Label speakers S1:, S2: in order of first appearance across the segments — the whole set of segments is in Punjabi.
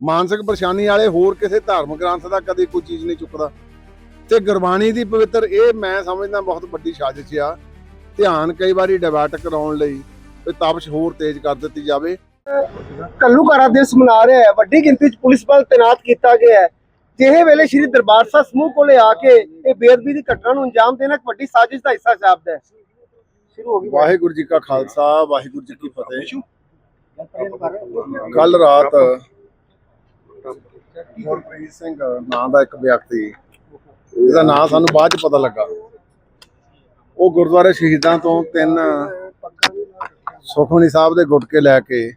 S1: ਮਾਨਸਿਕ ਪਰੇਸ਼ਾਨੀ ਵਾਲੇ ਹੋਰ ਕਿਸੇ ਧਾਰਮਿਕ ਗ੍ਰੰਥ ਦਾ ਕਦੇ ਕੋਈ ਚੀਜ਼ ਨਹੀਂ ਚੁੱਕਦਾ। ਤੇ ਗੁਰਬਾਣੀ ਦੀ ਪਵਿੱਤਰ ਇਹ ਮੈਂ ਸਮਝਦਾ ਬਹੁਤ ਵੱਡੀ ਸਾਜ਼ਿਸ਼ ਆ। ਧਿਆਨ ਕਈ ਵਾਰੀ ਡਿਵਰਟ ਕਰਾਉਣ ਲਈ ਤੇ ਤਪਸ਼ ਹੋਰ ਤੇਜ਼ ਕਰ ਦਿੱਤੀ ਜਾਵੇ।
S2: ਕੱਲੂਕਾਰਾ ਦਿਵਸ ਮਨਾ ਰਿਹਾ ਹੈ ਵੱਡੀ ਗਿਣਤੀ 'ਚ ਪੁਲਿਸ ਬਲ ਤੈਨਾਤ ਕੀਤਾ ਗਿਆ ਹੈ। ਜਿਹੇ ਵੇਲੇ ਸ਼੍ਰੀ ਦਰਬਾਰ ਸਾਹਿਬ ਸਮੂਹ ਕੋਲੇ ਆ ਕੇ ਇਹ ਬੇਅਦਬੀ ਦੀ ਘਟਨਾ ਨੂੰ ਅੰਜਾਮ ਦੇਣਾ ਇੱਕ ਵੱਡੀ ਸਾਜ਼ਿਸ਼ ਦਾ ਹਿੱਸਾ ਜਾਪਦਾ ਹੈ। ਸ਼ੁਰੂ ਹੋ ਗਈ।
S1: ਵਾਹਿਗੁਰੂ ਜੀ ਕਾ ਖਾਲਸਾ ਵਾਹਿਗੁਰੂ ਜੀ ਕੀ ਫਤਿਹ। ਕੱਲ ਰਾਤ ਗੁਰਪ੍ਰੀਤ ਸਿੰਘ, ਨਾਂ ਦਾ ਇੱਕ ਵਿਅਕਤੀ। ਇਹਦਾ ਨਾਂ ਸਾਨੂੰ ਬਾਅਦ ਚ ਪਤਾ ਲੱਗਾ। ਉਹ ਗੁਰਦੁਆਰੇ ਸ਼ਹੀਦਾਂ ਤੋਂ ਤਿੰਨ ਸੁਖਮਨੀ ਸਾਹਿਬ ਦੇ ਗੁਟਕੇ ਲੈ ਕੇ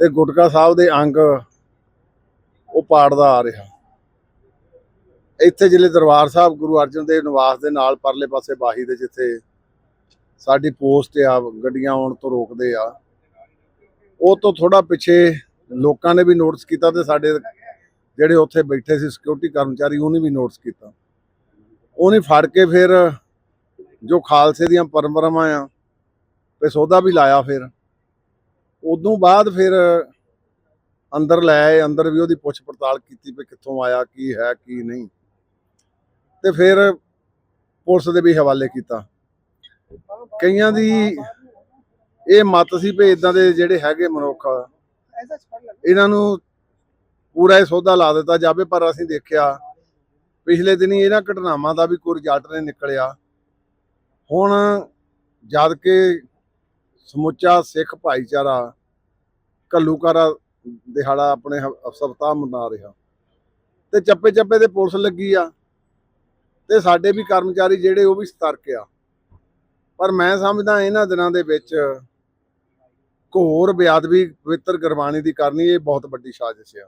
S1: ਤੇ ਗੁਟਕਾ ਸਾਹਿਬ ਦੇ ਅੰਗ ਉਹ ਪਾੜਦਾ ਆ ਰਿਹਾ। ਇੱਥੇ ਜ਼ਿਲ੍ਹੇ ਦਰਬਾਰ ਸਾਹਿਬ ਗੁਰੂ ਅਰਜਨ ਦੇਵ ਨਿਵਾਸ ਦੇ ਨਾਲ ਪਰਲੇ ਪਾਸੇ ਬਾਹੀ ਦੇ ਜਿੱਥੇ ਸਾਡੀ ਪੋਸਟ ਆ, ਗੱਡੀਆਂ ਆਉਣ ਤੋਂ ਰੋਕਦੇ ਆ। ਉਹ ਤੋਂ ਥੋੜਾ ਪਿੱਛੇ ਲੋਕਾਂ ਨੇ ਵੀ ਨੋਟਿਸ ਕੀਤਾ ਤੇ ਸਾਡੇ ਜਿਹੜੇ ਉੱਥੇ ਬੈਠੇ ਸੀ ਸਿਕਿਉਰਿਟੀ ਕਰਮਚਾਰੀ, ਉਹਨੇ ਵੀ ਨੋਟਿਸ ਕੀਤਾ। ਉਹਨੇ ਫੜ ਕੇ ਫਿਰ ਜੋ ਖਾਲਸੇ ਦੀਆਂ ਪਰੰਪਰਾਵਾਂ ਆ, ਤੇ ਸੌਦਾ ਵੀ ਲਾਇਆ ਫਿਰ। ਉਦੋਂ ਬਾਅਦ ਫਿਰ ਅੰਦਰ ਲੈ ਆਏ, ਅੰਦਰ ਵੀ ਉਹਦੀ ਪੁੱਛ ਪੜਤਾਲ ਕੀਤੀ ਵੀ ਕਿੱਥੋਂ ਆਇਆ, ਕੀ ਹੈ, ਕੀ ਨਹੀਂ। ਤੇ ਫਿਰ ਪੁਲਿਸ ਦੇ ਵੀ ਹਵਾਲੇ ਕੀਤਾ। ਕਈਆਂ ਦੀ ਇਹ ਮਤ ਸੀ ਵੀ ਇਦਾਂ ਦੇ ਜਿਹੜੇ ਹੈਗੇ ਮਨੁੱਖ ਇਹਨਾਂ ਨੂੰ ਪੂਰਾ ਇਹ ਸੌਦਾ ਲਾ ਦਿੱਤਾ ਜਾਵੇ, ਪਰ ਅਸੀਂ ਦੇਖਿਆ, ਪਿਛਲੇ ਦਿਨੀ ਇਹਨਾਂ ਘਟਨਾਵਾਂ ਦਾ ਵੀ ਕੋਈ ਰਿਜ਼ਲਟ ਨਹੀਂ ਨਿਕਲਿਆ। ਹੁਣ ਜਦ ਕਿ ਸਮੁੱਚਾ ਸਿੱਖ ਭਾਈਚਾਰਾ ਕੱਲੂਕਾਰਾ ਦਿਹਾੜਾ ਆਪਣੇ ਹ- ਸਪਤਾਹ ਮਨਾ ਰਿਹਾ। ਤੇ ਚੱਪੇ ਚੱਪੇ ਤੇ ਪੁਲਿਸ ਲੱਗੀ ਆ, ਤੇ ਸਾਡੇ ਵੀ ਕਰਮਚਾਰੀ ਜਿਹੜੇ ਉਹ ਵੀ ਸਤਰਕ ਆ। ਪਰ ਮੈਂ ਸਮਝਦਾ ਇਹਨਾਂ ਦਿਨਾਂ ਦੇ ਵਿੱਚ ਘੋਰ ਬਿਆਦਵੀ ਪਵਿੱਤਰ ਗੁਰਬਾਣੀ ਦੀ ਕਰਨੀ, ਇਹ ਬਹੁਤ ਵੱਡੀ ਸਾਜ਼ਿਸ਼ ਆ।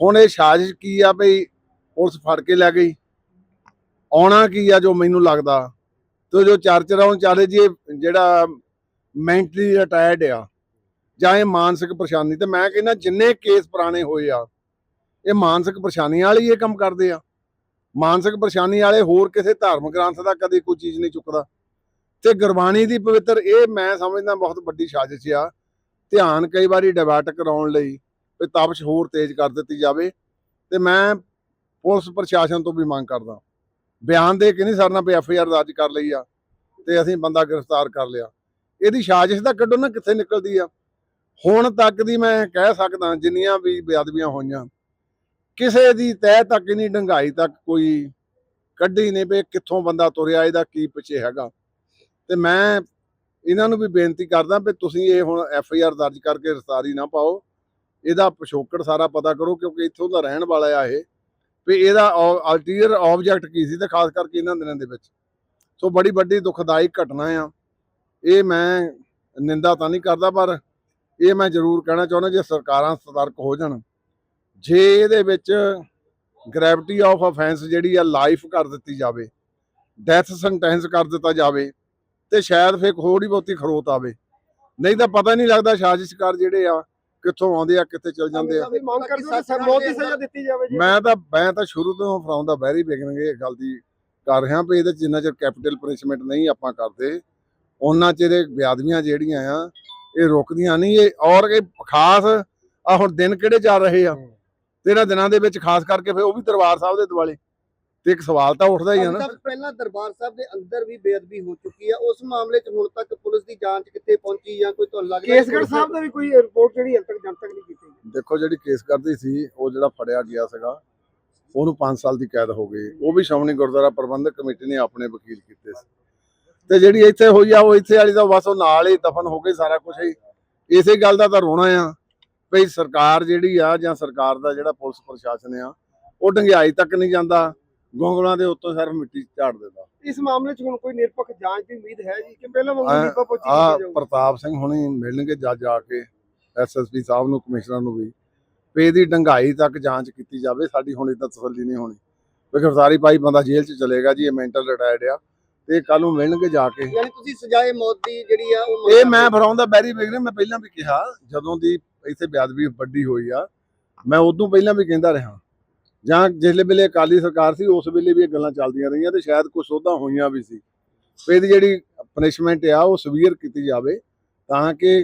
S1: ਹੁਣ ਇਹ ਸਾਜ਼ਿਸ਼ ਕੀ ਆ ਭਈ ਪੁਲਿਸ ਫੜ ਕੇ ਲੈ ਗਈ। ਆਉਣਾ ਕੀ ਆ ਜੋ ਮੈਨੂੰ ਲੱਗਦਾ? ਤੇ ਜੋ ਚਰਚਾ ਚਾਲੇ ਜੀ ਜਿਹੜਾ ਮੈਂਟਲੀ ਰਿਟਾਇਰਡ ਆ, ਜਾਂ ਇਹ ਮਾਨਸਿਕ ਪਰੇਸ਼ਾਨੀ, ਤੇ ਮੈਂ ਕਹਿੰਦਾ ਜਿੰਨੇ ਕੇਸ ਪੁਰਾਣੇ ਹੋਏ ਆ, ਇਹ ਮਾਨਸਿਕ ਪਰੇਸ਼ਾਨੀ ਵਾਲੇ ਇਹ ਕੰਮ ਕਰਦੇ ਆ। ਮਾਨਸਿਕ ਪਰੇਸ਼ਾਨੀ ਵਾਲੇ ਹੋਰ ਕਿਸੇ ਧਾਰਮਿਕ ਗ੍ਰੰਥ ਦਾ ਕਦੇ ਕੋਈ ਚੀਜ਼ ਨਹੀਂ ਚੁੱਕਦਾ। ਤੇ ਗੁਰਬਾਣੀ ਦੀ ਪਵਿੱਤਰ ਇਹ ਮੈਂ ਸਮਝਦਾ ਬਹੁਤ ਵੱਡੀ ਸਾਜ਼ਿਸ਼ ਆ। ਧਿਆਨ ਕਈ ਵਾਰੀ ਡਿਵਰਟ ਕਰਾਉਣ ਲਈ ਤੇ ਤਪਸ਼ ਹੋਰ ਤੇਜ਼ ਕਰ ਦਿੱਤੀ ਜਾਵੇ ਤੇ ਮੈਂ ਪੁਲਿਸ ਪ੍ਰਸ਼ਾਸਨ ਤੋਂ ਵੀ ਮੰਗ ਕਰਦਾ। ਬਿਆਨ ਦੇ ਕੇ ਨਹੀਂ ਸਰਨਾ ਵੀ ਐਫ ਆਈ ਆਰ ਦਰਜ ਕਰ ਲਈ ਆ ਤੇ ਅਸੀਂ ਬੰਦਾ ਗ੍ਰਿਫਤਾਰ ਕਰ ਲਿਆ। ਇਹਦੀ ਸਾਜ਼ਿਸ਼ ਦਾ ਕੱਢੋ ਨਾ ਕਿੱਥੇ ਨਿਕਲਦੀ ਆ। ਹੁਣ ਤੱਕ ਦੀ ਮੈਂ ਕਹਿ ਸਕਦਾ ਜਿੰਨੀਆਂ ਵੀ ਬੇਅਦਬੀਆਂ ਹੋਈਆਂ, ਕਿਸੇ ਦੀ ਤਹਿ ਤੱਕ ਨਹੀਂ ਡੰਗਾਈ ਤੱਕ ਕੋਈ ਕੱਢੀ ਨਹੀਂ ਵੀ ਕਿੱਥੋਂ ਬੰਦਾ ਤੁਰਿਆ, ਇਹਦਾ ਕੀ ਪਿੱਛੇ ਹੈਗਾ। ਤੇ ਮੈਂ ਇਹਨਾਂ ਨੂੰ ਵੀ ਬੇਨਤੀ ਕਰਦਾ ਵੀ ਤੁਸੀਂ ਇਹ ਹੁਣ ਐਫ ਆਈ ਆਰ ਦਰਜ ਕਰਕੇ ਰਸਤਾਰੀ ਨਾ ਪਾਓ। ਇਹਦਾ ਪਿਛੋਕੜ ਸਾਰਾ ਪਤਾ ਕਰੋ ਕਿਉਂਕਿ ਇੱਥੋਂ ਦਾ ਰਹਿਣ ਵਾਲਾ ਆ ਇਹ। ਵੀ ਇਹਦਾ ਅਲਟੀਰੀਅਰ ਆਬਜੈਕਟ ਕੀ ਸੀ ਤੇ ਖਾਸ ਕਰਕੇ ਇਹਨਾਂ ਦਿਨਾਂ ਦੇ ਵਿੱਚ। ਸੋ ਬੜੀ ਵੱਡੀ ਦੁਖਦਾਈ ਘਟਨਾ ਆ। ਇਹ ਮੈਂ ਨਿੰਦਾ ਤਾਂ ਨਹੀਂ ਕਰਦਾ ਪਰ ਇਹ ਮੈਂ ਜ਼ਰੂਰ ਕਹਿਣਾ ਚਾਹੁੰਦਾ ਜੇ ਸਰਕਾਰਾਂ ਸਤਰਕ ਹੋ ਜਾਣ। ਜੇ ਇਹਦੇ ਵਿੱਚ ਗ੍ਰੈਵਿਟੀ ਆਫ ਅਫੈਂਸ ਜਿਹੜੀ ਆ ਲਾਈਫ ਕਰ ਦਿੱਤੀ ਜਾਵੇ ਡੈਥ ਸੈਂਟੈਂਸ ਕਰ ਦਿੱਤਾ ਜਾਵੇ ਤੇ ਸ਼ਾਇਦ ਫੇਰ ਥੋੜੀ ਬਹੁਤੀ ਖਰੋਤ ਆਵੇ। ਨਹੀਂ ਤਾਂ ਪਤਾ ਨਹੀਂ ਲੱਗਦਾ ਸਾਜ਼ਿਸ਼ਕਾਰ ਜਿਹੜੇ ਆ ਕਿੱਥੋਂ ਆਉਂਦੇ ਆ ਕਿੱਥੇ ਚਲ ਜਾਂਦੇ ਆ। ਮੈਂ ਤਾਂ ਮੈਂ ਤਾਂ ਸ਼ੁਰੂ ਤੋਂ ਫਰਾਮ ਦਾ ਬਿਗਨਿੰਗ ਇਹ ਗੱਲ ਦੀ। ਕਰ ਰਿਹਾ ਵੀ ਇਹਦੇ ਜਿੰਨਾ ਚਿਰ ਕੈਪੀਟਲ ਪਨਿਸ਼ਮੈਂਟ ਨਹੀਂ ਆਪਾਂ ਕਰਦੇ ਉਹਨਾਂ ਚਿਰ ਇਹ ਵਿਆਦਵੀਆਂ ਜਿਹੜੀਆਂ ਆ ਇਹ ਰੁਕਦੀਆਂ ਨਹੀਂ ਇਹ ਔਰ ਇਹ ਖਾਸ ਆ ਹੁਣ ਦਿਨ ਕਿਹੜੇ ਚੱਲ ਰਹੇ ਆ? ਤੇ ਇਹਨਾਂ ਦਿਨਾਂ ਦੇ ਵਿੱਚ ਖਾਸ ਕਰਕੇ ਫਿਰ ਉਹ ਵੀ ਦਰਬਾਰ ਸਾਹਿਬ ਦੇ ਦਿਵਾਲੇ ਤੇ ਇੱਕ ਸਵਾਲ ਤਾਂ ਉੱਠਦਾ ਹੀ ਆ ਨਾ।
S2: ਤੱਕ ਪਹਿਲਾਂ ਦਰਬਾਰ ਸਾਹਿਬ ਦੇ ਅੰਦਰ ਵੀ ਬੇਅਦਬੀ ਹੋ ਚੁੱਕੀ ਹੈ ਉਸ ਮਾਮਲੇ 'ਚ ਹੁਣ ਤੱਕ ਪੁਲਿਸ ਦੀ ਜਾਂਚ ਕਿੱਥੇ ਪਹੁੰਚੀ ਜਾਂ ਕੋਈ ਤੁਹਾਨੂੰ ਲੱਗਦਾ ਕੇਸਗੜ੍ਹ ਸਾਹਿਬ ਦਾ ਵੀ ਕੋਈ ਰਿਪੋਰਟ ਜਿਹੜੀ ਹਾਲ ਤੱਕ ਜਨਤਕ ਨਹੀਂ ਕੀਤੀ
S1: ਦੇਖੋ ਜਿਹੜੀ ਕੇਸ ਕਰਦੀ ਸੀ ਉਹ ਜਿਹੜਾ ਫੜਿਆ ਗਿਆ ਸੀਗਾ ਉਹਨੂੰ 5 ਸਾਲ ਦੀ ਕੈਦ ਹੋ ਗਈ। ਉਹ ਵੀ ਸ਼੍ਰੋਮਣੀ ਗੁਰਦੁਆਰਾ ਪ੍ਰਬੰਧਕ ਕਮੇਟੀ ਨੇ ਆਪਣੇ ਵਕੀਲ ਕੀਤੇ ਸੀ। ਤੇ ਜਿਹੜੀ ਇੱਥੇ ਹੋਈ ਆ ਉਹ ਇੱਥੇ ਵਾਲੀ ਤਾਂ ਬਸ ਉਹ ਨਾਲ ਹੀ ਦਫਨ ਹੋ ਗਈ ਸਾਰਾ ਕੁਝ ਹੀ। ਇਸੇ ਗੱਲ ਦਾ ਤਾਂ ਰੋਣਾ ਆ ਭਈ ਸਰਕਾਰ ਜਿਹੜੀ ਆ ਜਾਂ ਸਰਕਾਰ ਦਾ ਜਿਹੜਾ ਪੁਲਿਸ ਪ੍ਰਸ਼ਾਸਨ ਆ ਉਹ ਡੰਗਿਆਈ ਤੱਕ ਨਹੀਂ ਜਾਂਦਾ। ਗੋਂਗਲਾਂ ਦੇ ਉੱਤੋਂ ਸਿਰਫ ਮਿੱਟੀ ਝਾੜ ਦਿੰਦਾ।
S2: ਇਸ ਮਾਮਲੇ 'ਚ ਹੁਣ ਕੋਈ ਨਿਰਪੱਖ ਜਾਂਚ ਦੀ ਉਮੀਦ ਹੈ ਜੀ ਕਿ ਪਹਿਲਾਂ ਵਾਂਗੂ ਨੀਪਾ ਪੋਚੀ
S1: ਆ
S2: ਜਾਊਗੀ?
S1: ਪ੍ਰਤਾਪ ਸਿੰਘ ਹੁਣੀ ਮਿਲਣਗੇ ਜੱਜ ਆ ਕੇ ਐਸਐਸਪੀ ਸਾਹਿਬ ਨੂੰ ਕਮਿਸ਼ਨਰ ਨੂੰ ਵੀ। ਵੀ ਇਹਦੀ ਡੰਗਾਈ ਤੱਕ ਜਾਂਚ ਕੀਤੀ ਜਾਵੇ ਸਾਡੀ ਹੁਣ ਇਦਾਂ ਤਸੱਲੀ ਨਹੀਂ ਹੋਣੀ। ਵੀ ਗ੍ਰਿਫਤਾਰੀ ਪਾਈ ਬੰਦਾ ਜੇਲ੍ਹ 'ਚ ਚਲੇਗਾ ਜੀ ਇਹ ਮੈਂਟਲ ਰਿਟਾਇਰਡ ਆ ਤੇ ਕੱਲ ਨੂੰ ਮਿਲਣਗੇ ਜਾ ਕੇ।
S2: ਯਾਨੀ ਤੁਸੀਂ ਸਜ਼ਾਏ ਮੌਤ ਦੀ ਜਿਹੜੀ ਆ ਉਹ
S1: ਇਹ ਮੈਂ ਫਰਾਉਂਦਾ ਬੈਰੀ ਬਿਗਨ ਮੈਂ ਪਹਿਲਾਂ ਵੀ ਕਿਹਾ ਜਦੋਂ ਦੀ ਇੱਥੇ ਬਿਆਦਵੀ ਵੱਡੀ ਹੋਈ ਆ ਮੈਂ ਉਦੋਂ ਪਹਿਲਾਂ ਵੀ ਕਹਿੰਦਾ ਰਿਹਾ। ਜਾਂ ਜਿਸ ਵੇਲੇ ਅਕਾਲੀ ਸਰਕਾਰ ਸੀ, ਉਸ ਵੇਲੇ ਵੀ ਇਹ ਗੱਲਾਂ ਚੱਲਦੀਆਂ ਰਹੀਆਂ ਤੇ ਸ਼ਾਇਦ ਕੁਝ ਸੋਧਾਂ ਹੋਈਆਂ ਵੀ ਸੀ। ਇਹਦੀ ਜਿਹੜੀ ਪਨਿਸ਼ਮੈਂਟ ਆ, ਉਹ ਸਵੀਅਰ ਕੀਤੀ ਜਾਵੇ ਤਾਂ ਕਿ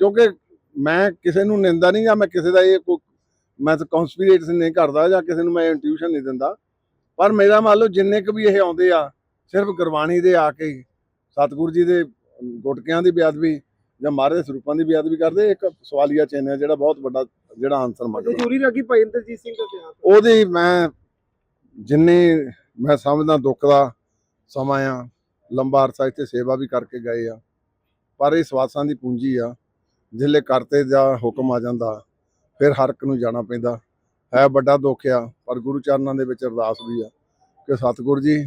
S1: ਕਿਉਂਕਿ ਮੈਂ ਕਿਸੇ ਨੂੰ ਨਿੰਦਾ ਨਹੀਂ ਜਾਂ ਮੈਂ ਕਿਸੇ ਦਾ ਇਹ ਕੋਈ ਮੈਂ ਤਾਂ ਕਨਸਪੀਰੇਟਸ ਨਹੀਂ ਕਰਦਾ ਜਾਂ ਕਿਸੇ ਨੂੰ ਮੈਂ ਇੰਟਿਊਸ਼ਨ ਨਹੀਂ ਦਿੰਦਾ। ਪਰ ਮੇਰਾ ਮੰਨ ਲਓ ਜਿੰਨੇ ਕੁ ਵੀ ਇਹ ਆਉਂਦੇ ਆ, ਸਿਰਫ ਗੁਰਬਾਣੀ ਦੇ ਆ ਕੇ ਸਤਿਗੁਰੂ ਜੀ ਦੇ ਗੁਟਕਿਆਂ ਦੀ ਬੇਅਦਬੀ ਜਾਂ ਮਹਾਰਾਜ ਦੇ ਸਰੂਪਾਂ ਦੀ ਬੇਅਦਬੀ ਕਰਦੇ ਇੱਕ ਸਵਾਲੀਆ ਚਿੰਨ੍ਹ ਹੈ ਜਿਹੜਾ ਬਹੁਤ ਵੱਡਾ ਜਿਹੜਾ ਆਨਸਰ ਮੰਗਦਾ
S2: ਜ਼ਰੂਰੀ ਲੱਗੀ ਭਾਈ ਇੰਦਰਜੀਤ ਸਿੰਘ ਦਾ ਬਿਆਨ
S1: ਉਹਦੀ ਮੈਂ ਜਿੰਨੀ ਮੈਂ ਸਮਝਦਾ ਦੁੱਖ ਦਾ ਸਮਾਂ ਆ ਲੰਬਾ ਅਰਸਾ ਇੱਥੇ ਸੇਵਾ ਵੀ ਕਰਕੇ ਗਏ ਆ ਪਰ ਇਹ ਸਵਾਸਾਂ ਦੀ ਪੂੰਜੀ ਆ ਜਿਲੇ ਕਰਤੇ ਦਾ ਹੁਕਮ ਆ ਜਾਂਦਾ ਫਿਰ ਹਰ ਇੱਕ ਨੂੰ ਜਾਣਾ ਪੈਂਦਾ। ਹੈ ਵੱਡਾ ਦੁੱਖ ਆ ਪਰ ਗੁਰੂ ਚਰਨਾਂ ਦੇ ਵਿੱਚ ਅਰਦਾਸ ਵੀ ਆ ਕਿ ਸਤਿਗੁਰ ਜੀ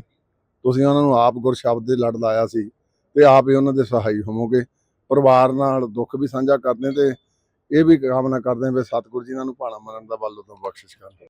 S1: ਤੁਸੀਂ ਉਹਨਾਂ ਨੂੰ ਆਪ ਗੁਰ ਸ਼ਬਦ ਦੇ ਲੜ ਲਾਇਆ ਸੀ ਤੇ ਆਪ ਹੀ ਉਹਨਾਂ ਦੇ ਸਹਾਈ ਹੋਵੋਗੇ। ਪਰਿਵਾਰ ਨਾਲ ਦੁੱਖ ਵੀ ਸਾਂਝਾ ਕਰਦੇ ਤੇ ਇਹ ਵੀ ਕਾਮਨਾ ਕਰਦੇ ਹਾਂ ਵੀ ਸਤਿਗੁਰੂ ਜੀ ਇਹਨਾਂ ਨੂੰ ਭਾਣਾ ਮੰਨਣ ਦਾ ਵੱਲੋਂ ਤੋਂ ਬਖਸ਼ਿਸ਼ ਕਰਨ।